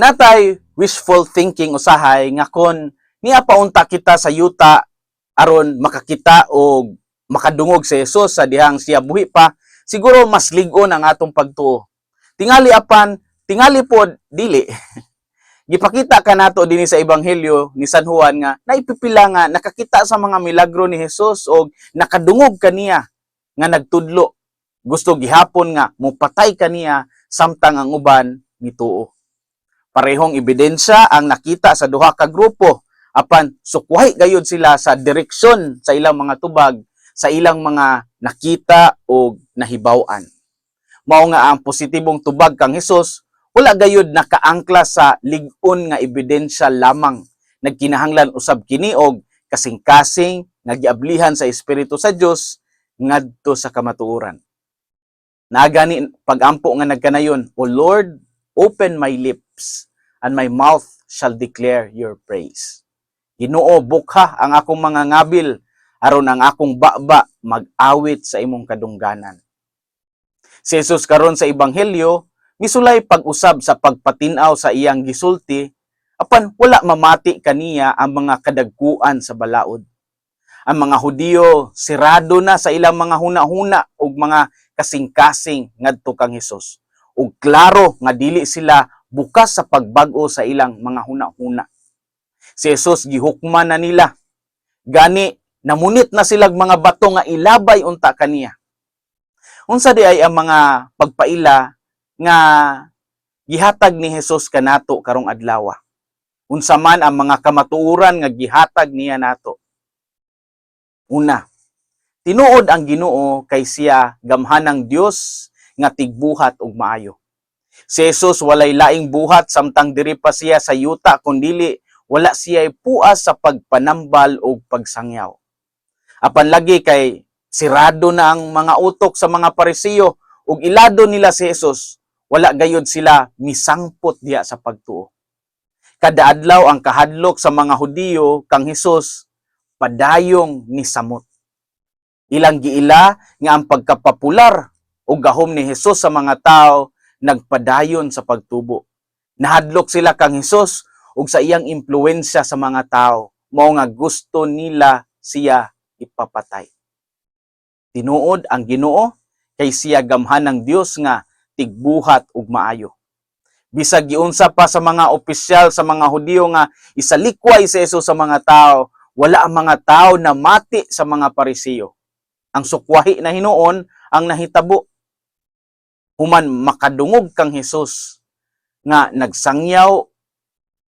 Natay wishful thinking usahay nga kon niya paunta kita sa yuta aron makakita o makadungog sa Hesus sa dihang siya buhi pa, siguro mas ligon ang atong pagtuo. Tingali apan, tingali po dili. Gipakita ka nato dinhi sa ebanghelyo ni San Juan nga naipipila nga nakakita sa mga milagro ni Hesus o nakadungog kaniya nga nagtudlo. Gusto gihapon nga mupatay kaniya samtang ang uban mituo. Parehong ebidensya ang nakita sa duha ka grupo apan sukwahi gayud sila sa direksyon sa ilang mga tubag sa ilang mga nakita o nahibaw-an. Mao nga ang positibong tubag kang Hesus wala gayud nakaangkla sa lig-on nga ebidensya lamang nagkinahanglan usab kini og kasing-kasing nga giablihan sa espiritu sa Dios ngadto sa kamatuoran. Nagani pagampo nga nagkanayon, O Lord, open my lips and my mouth shall declare your praise. Ginoo bukha ang akong mga ngabil aron ang akong baba mag-awit sa imong kadungganan. Si Jesus karon sa ebanghelyo misulay pag-usab sa pagpatinaw sa iyang gisulti apan wala mamati kaniya ang mga kadagkuan sa balaod. Ang mga Hudiyo sirado na sa ilang mga huna-huna ug mga kasing-kasing ngadto kang Hesus. Ug klaro nga dili sila bukas sa pagbag-o sa ilang mga huna-huna. Si Jesus gihukman na nila. Gani namunit na silag mga bato nga ilabay unta kaniya. Unsa di ay ang mga pagpaila nga gihatag ni Jesus kanato karong adlaw. Unsa man ang mga kamatuoran nga gihatag niya nato. Una, tinuod ang Ginoo kay siya gamhanang Dios nga tigbuhat og maayo. Si Jesus walay laing buhat samtang diri pa siya sa yuta kundili wala siya puas sa pagpanambal o pagsangyaw. Apan lagi kay sirado na ang mga utok sa mga parisiyo ug ilado nila si Jesus, wala gayud sila misangpot diya sa pagtuo. Kada adlaw ang kahadlok sa mga Hudiyo kang Hesus padayong ni samot. Ilang giila nga ang pagkapopular o gahom ni Hesus sa mga tao nagpadayon sa pagtubo. Nahadlok sila kang Hesus ug sa iyang impluwensya sa mga tao mao nga gusto nila siya ipapatay. Tinuod ang Ginoo kay siya gamhan ng Dios nga tigbuhat ug maayo. Bisag giunsa pa sa mga opisyal sa mga Hudiyo nga isalikway si Jesus sa mga tao, wala ang mga tao na mati sa mga parisiyo. Ang sukwahi na hinuon ang nahitabo. Human makadungog kang Hesus nga nagsangyaw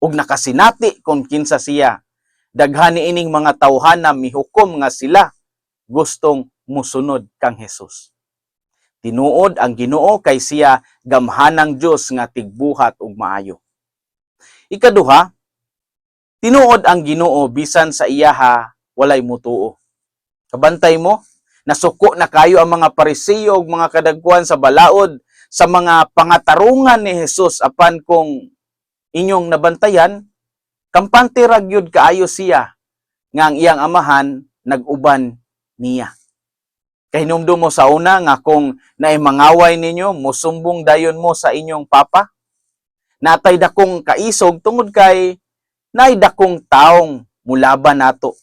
ug nakasinati kung kinsa siya. Daghan ining mga tawhana mihukom nga sila gustong musunod kang Hesus. Tinuod ang Ginoo kay siya gamhanang Dios nga tigbuhat ug maayo. Ikaduha, tinuod ang Ginoo bisan sa iyaha walay mutuo. Kabantay mo, nasuko na kayo ang mga parisiyo mga kadagkuan sa balaod sa mga pangatarungan ni Hesus apan kung inyong nabantayan, kampante ragyod kaayo siya nga ang iyang amahan nag-uban niya. Kahinumdum mo sa una nga kung naimangaway ninyo, musumbong dayon mo sa inyong papa. Natay dakong kaisog tungod kay nay dakong taong mulaban nato.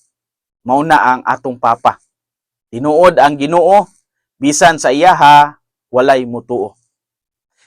Mauna ang atong papa. Tinuod ang Ginoo bisan sa iyaha walay mutuo.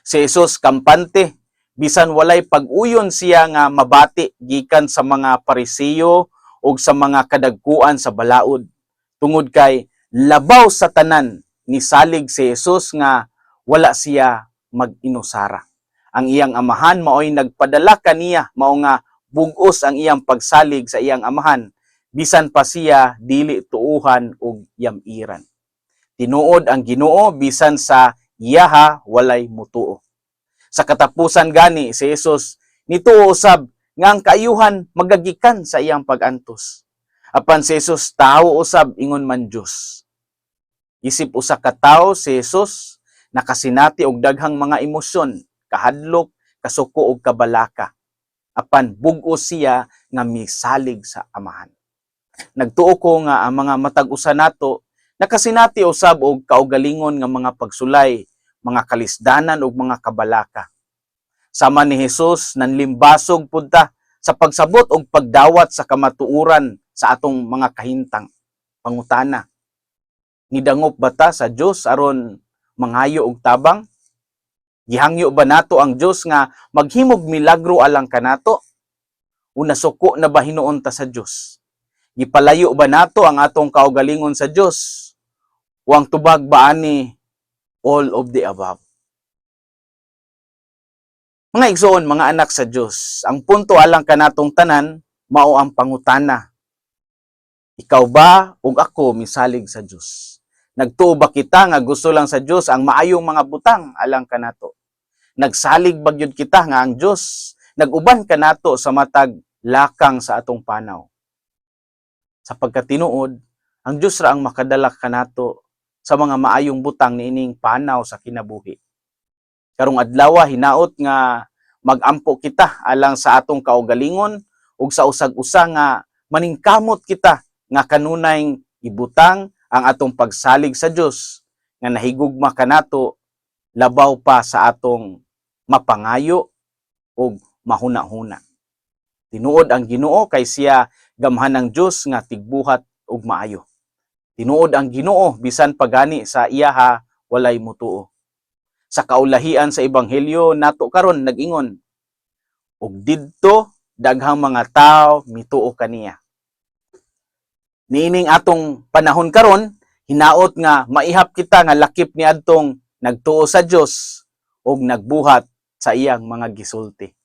Si Jesus kampante bisan walay pag-uyon siya nga mabati gikan sa mga parisiyo ug sa mga kadagkuan sa balaod tungod kay labaw sa tanan ni salig si Jesus nga wala siya mag-inusara. Ang iyang amahan maoy nagpadala kaniya mao nga bugos ang iyang pagsalig sa iyang amahan bisan pa siya dili tuuhan og yamiran. Tinuod ang Ginoo bisan sa iyaha walay mutuo. Sa katapusan gani si Jesus nituo usab nga ang kaayuhan magagikan sa iyang pag-antos. Apan si Jesus tao usab ingon man Dios. Isip usa ka tawo si Jesus nakasinati og daghang mga emosyon, kahadlok, kasuko ug kabalaka. Apan bug-o siya nga misalig sa amahan. Nagtuo ko nga ang mga matag usa nato nakasinati usab og kaugalingon nga mga pagsulay, mga kalisdanan ug mga kabalaka. sama ni Hesus nanlimbasog punta sa pagsabot og pagdawat sa kamatuuran sa atong mga kahintang pangutana. Nidangop bata sa Dios aron mangayo og tabang? Gihangyo ba nato ang Dios nga maghimog milagro alang kanato una suko na ba hinuon ta sa Dios gipalayo ba nato ang atong kaugalingon sa Dios o ang tubag ba ani all of the above mga igsoon, mga anak sa Diyos, ang punto alang kanatong tanan, mao ang pangutana. Ikaw ba ug ako misalig sa Diyos? Nagtuo ba kita nga gusto lang sa Diyos ang maayong mga butang alang kanato? Nagsalig bagyod kita nga ang Diyos naguban kanato sa matag lakang sa atong panaw. Sa pagkatinuod, ang Diyos ra ang makadala kanato sa mga maayong butang niining panaw sa kinabuhi karong adlaw hinaot nga magampo kita alang sa atong kaugalingon ug sa usag-usa nga maningkamot kita nga kanunay ibutang ang atong pagsalig sa Dios nga nahigugma kanato labaw pa sa atong mapangayo ug mahuna-huna. Tinuod ang Ginoo kay siya gamhan ng Dios nga tigbuhat ug maayo. Tinuod ang Ginoo bisan pagani sa iyaha walay mutuo. Sa kaulahian sa ebanghelyo nato karon nag-ingon ug didto daghang mga tao mituo kaniya. Niining atong panahon karon hinaot nga maihap kita nga lakip ni adtong nagtuo sa Dios ug nagbuhat sa iyang mga gisulti